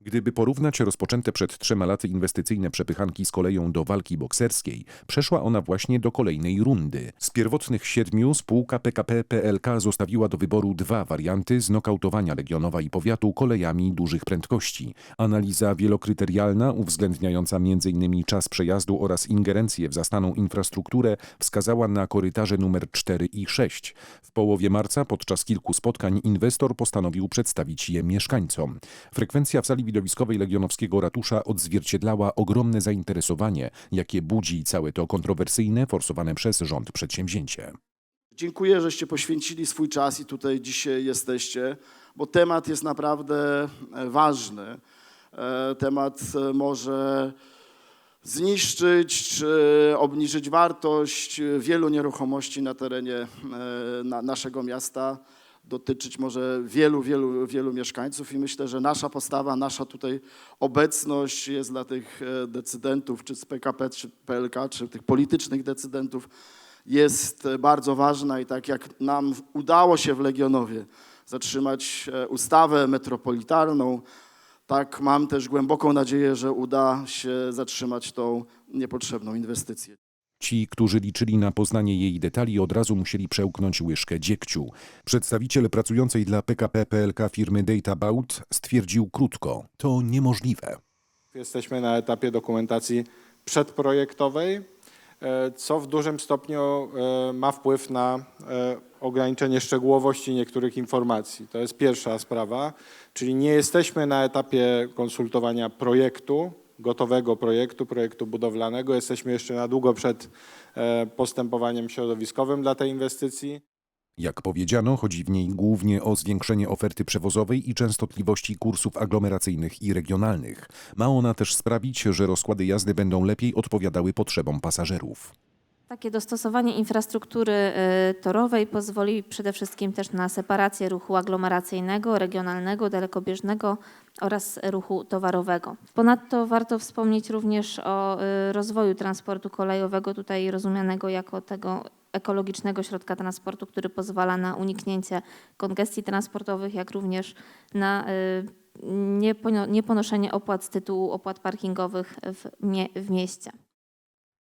Gdyby porównać rozpoczęte przed trzema laty inwestycyjne przepychanki z koleją do walki bokserskiej, przeszła ona właśnie do kolejnej rundy. Z pierwotnych siedmiu spółka PKP PLK zostawiła do wyboru dwa warianty znokautowania Legionowa i powiatu kolejami dużych prędkości. Analiza wielokryterialna, uwzględniająca m.in. czas przejazdu oraz ingerencję w zastaną infrastrukturę, wskazała na korytarze numer 4 i 6. W połowie marca podczas kilku spotkań inwestor postanowił przedstawić je mieszkańcom. Frekwencja w sali widowiskowej Legionowskiego Ratusza odzwierciedlała ogromne zainteresowanie, jakie budzi całe to kontrowersyjne, forsowane przez rząd przedsięwzięcie. Dziękuję, żeście poświęcili swój czas i tutaj dzisiaj jesteście, bo temat jest naprawdę e, ważny. E, Temat e, może zniszczyć czy obniżyć wartość wielu nieruchomości na terenie na naszego miasta, dotyczyć może wielu, wielu, wielu mieszkańców i myślę, że nasza postawa, nasza tutaj obecność jest dla tych e, decydentów, czy z PKP, czy PLK, czy tych politycznych decydentów, jest e, bardzo ważna i tak jak nam udało się w Legionowie zatrzymać e, ustawę metropolitalną, tak mam też głęboką nadzieję, że uda się zatrzymać tą niepotrzebną inwestycję. Ci, którzy liczyli na poznanie jej detali, od razu musieli przełknąć łyżkę dziegciu. Przedstawiciel pracującej dla PKP PLK firmy Databout stwierdził krótko: To niemożliwe. Jesteśmy na etapie dokumentacji przedprojektowej, e, co w dużym stopniu e, ma wpływ na e, ograniczenie szczegółowości niektórych informacji. To jest pierwsza sprawa, czyli nie jesteśmy na etapie konsultowania projektu, gotowego projektu, projektu budowlanego. Jesteśmy jeszcze na długo przed e, postępowaniem środowiskowym dla tej inwestycji. Jak powiedziano, chodzi w niej głównie o zwiększenie oferty przewozowej i częstotliwości kursów aglomeracyjnych i regionalnych. Ma ona też sprawić, że rozkłady jazdy będą lepiej odpowiadały potrzebom pasażerów. Takie dostosowanie infrastruktury y, torowej pozwoli przede wszystkim też na separację ruchu aglomeracyjnego, regionalnego, dalekobieżnego oraz ruchu towarowego. Ponadto warto wspomnieć również o y, rozwoju transportu kolejowego, tutaj rozumianego jako tego ekologicznego środka transportu, który pozwala na uniknięcie kongestii transportowych, jak również na y, niepono- nieponoszenie opłat z tytułu opłat parkingowych w, mie- w mieście.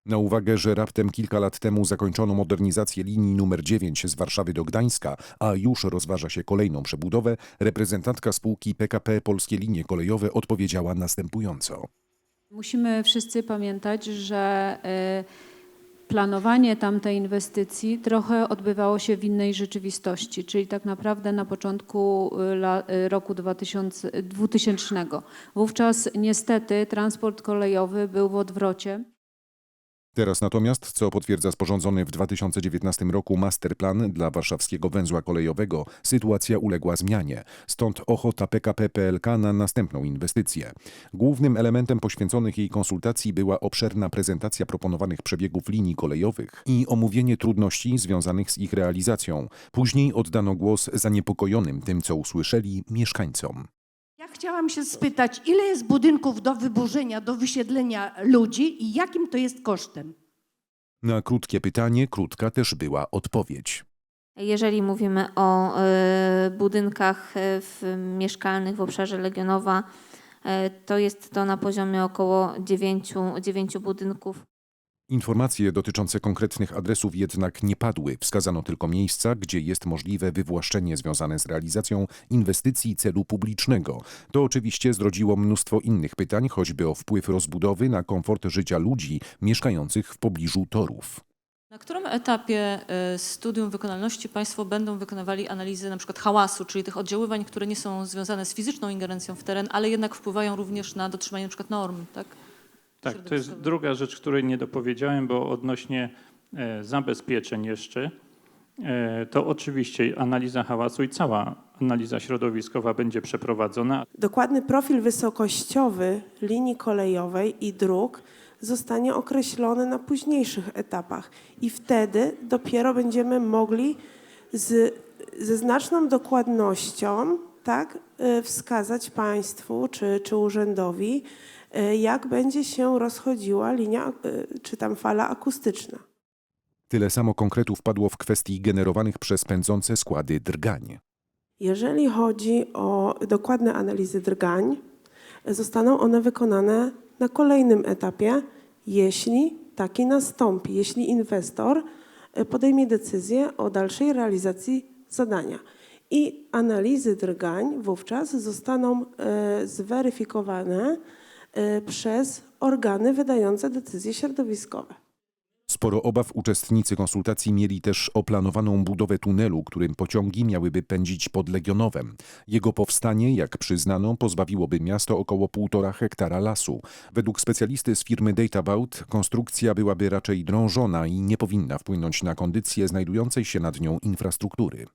Na uwagę, że raptem kilka lat temu zakończono modernizację linii numer 9 z Warszawy do Gdańska, a już rozważa się kolejną przebudowę, reprezentantka spółki PKP Polskie Linie Kolejowe odpowiedziała następująco. Musimy wszyscy pamiętać, że y, planowanie tamtej inwestycji trochę odbywało się w innej rzeczywistości, czyli tak naprawdę na początku y, y, roku 2000, 2000. Wówczas niestety transport kolejowy był w odwrocie. Teraz natomiast, co potwierdza sporządzony w 2019 roku masterplan dla warszawskiego węzła kolejowego, sytuacja uległa zmianie. Stąd ochota PKP PLK na następną inwestycję. Głównym elementem poświęconych jej konsultacji była obszerna prezentacja proponowanych przebiegów linii kolejowych i omówienie trudności związanych z ich realizacją. Później oddano głos zaniepokojonym tym, co usłyszeli mieszkańcom. Chciałam się spytać, ile jest budynków do wyburzenia, do wysiedlenia ludzi i jakim to jest kosztem? Na krótkie pytanie krótka też była odpowiedź. Jeżeli mówimy o e, budynkach e, w, mieszkalnych w obszarze Legionowa, e, to jest to na poziomie około 9, 9 budynków. Informacje dotyczące konkretnych adresów jednak nie padły. Wskazano tylko miejsca, gdzie jest możliwe wywłaszczenie związane z realizacją inwestycji celu publicznego. To oczywiście zrodziło mnóstwo innych pytań, choćby o wpływ rozbudowy na komfort życia ludzi mieszkających w pobliżu torów. Na którym etapie y, studium wykonalności Państwo będą wykonywali analizy na przykład hałasu, czyli tych oddziaływań, które nie są związane z fizyczną ingerencją w teren, ale jednak wpływają również na dotrzymanie przykład norm, tak? Tak, to jest druga rzecz, której nie dopowiedziałem, bo odnośnie e, zabezpieczeń jeszcze, e, to oczywiście analiza hałasu i cała analiza środowiskowa będzie przeprowadzona. Dokładny profil wysokościowy linii kolejowej i dróg zostanie określony na późniejszych etapach i wtedy dopiero będziemy mogli z, ze znaczną dokładnością tak, y, wskazać państwu czy, czy urzędowi, jak będzie się rozchodziła linia y, czy tam fala akustyczna. Tyle samo konkretów padło w kwestii generowanych przez pędzące składy drgań. Jeżeli chodzi o dokładne analizy drgań, zostaną one wykonane na kolejnym etapie, jeśli taki nastąpi, jeśli inwestor e, podejmie decyzję o dalszej realizacji zadania. I analizy drgań wówczas zostaną e, zweryfikowane e, przez organy wydające decyzje środowiskowe. Sporo obaw uczestnicy konsultacji mieli też o planowaną budowę tunelu, którym pociągi miałyby pędzić pod Legionowem. Jego powstanie, jak przyznano, pozbawiłoby miasto około 1,5 hektara lasu. Według specjalisty z firmy Databout konstrukcja byłaby raczej drążona i nie powinna wpłynąć na kondycję znajdującej się nad nią infrastruktury.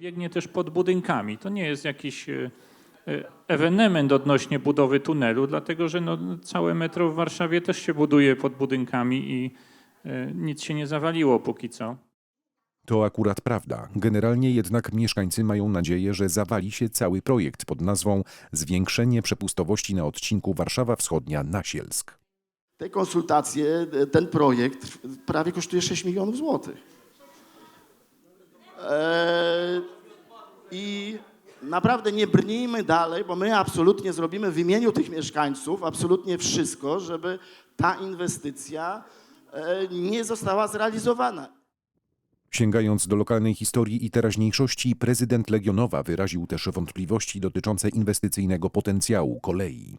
Biegnie też pod budynkami. To nie jest jakiś e, ewenement odnośnie budowy tunelu, dlatego że no, całe metro w Warszawie też się buduje pod budynkami i e, nic się nie zawaliło póki co. To akurat prawda. Generalnie jednak mieszkańcy mają nadzieję, że zawali się cały projekt pod nazwą Zwiększenie przepustowości na odcinku Warszawa Wschodnia-Nasielsk. Te konsultacje, e, ten projekt prawie kosztuje 6 milionów złotych. Eee, I naprawdę nie brnijmy dalej, bo my absolutnie zrobimy w imieniu tych mieszkańców absolutnie wszystko, żeby ta inwestycja e, nie została zrealizowana. Sięgając do lokalnej historii i teraźniejszości, prezydent Legionowa wyraził też wątpliwości dotyczące inwestycyjnego potencjału kolei.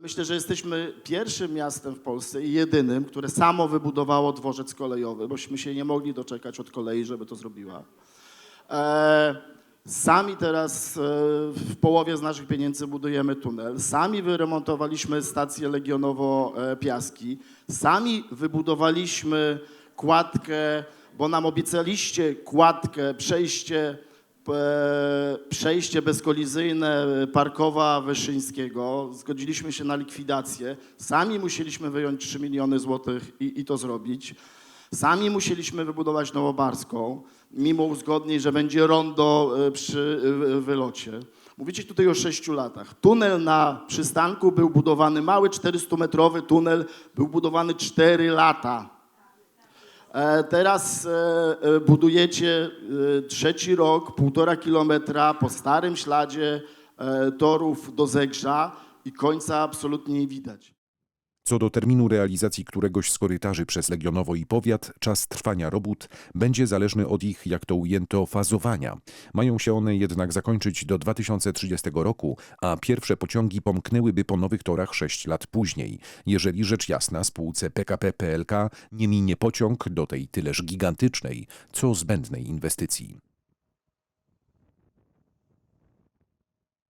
Myślę, że jesteśmy pierwszym miastem w Polsce i jedynym, które samo wybudowało dworzec kolejowy, bośmy się nie mogli doczekać od kolei, żeby to zrobiła. E, sami teraz e, w połowie z naszych pieniędzy budujemy tunel, sami wyremontowaliśmy stację Legionowo-Piaski, sami wybudowaliśmy kładkę, bo nam obiecaliście kładkę, przejście e, przejście bezkolizyjne Parkowa Wyszyńskiego. Zgodziliśmy się na likwidację. Sami musieliśmy wyjąć 3 miliony złotych i, i to zrobić. Sami musieliśmy wybudować Nowobarską, mimo uzgodnień, że będzie rondo e, przy e, wylocie. Mówicie tutaj o 6 latach. Tunel na przystanku był budowany, mały 400-metrowy tunel był budowany 4 lata. E, Teraz budujecie trzeci rok, półtora kilometra po starym śladzie torów do Zegrza i końca absolutnie nie widać. Co do terminu realizacji któregoś z korytarzy przez Legionowo i powiat, czas trwania robót będzie zależny od ich, jak to ujęto, fazowania. Mają się one jednak zakończyć do 2030 roku, a pierwsze pociągi pomknęłyby po nowych torach 6 lat później, jeżeli rzecz jasna spółce PKP PLK nie minie pociąg do tej tyleż gigantycznej, co zbędnej inwestycji.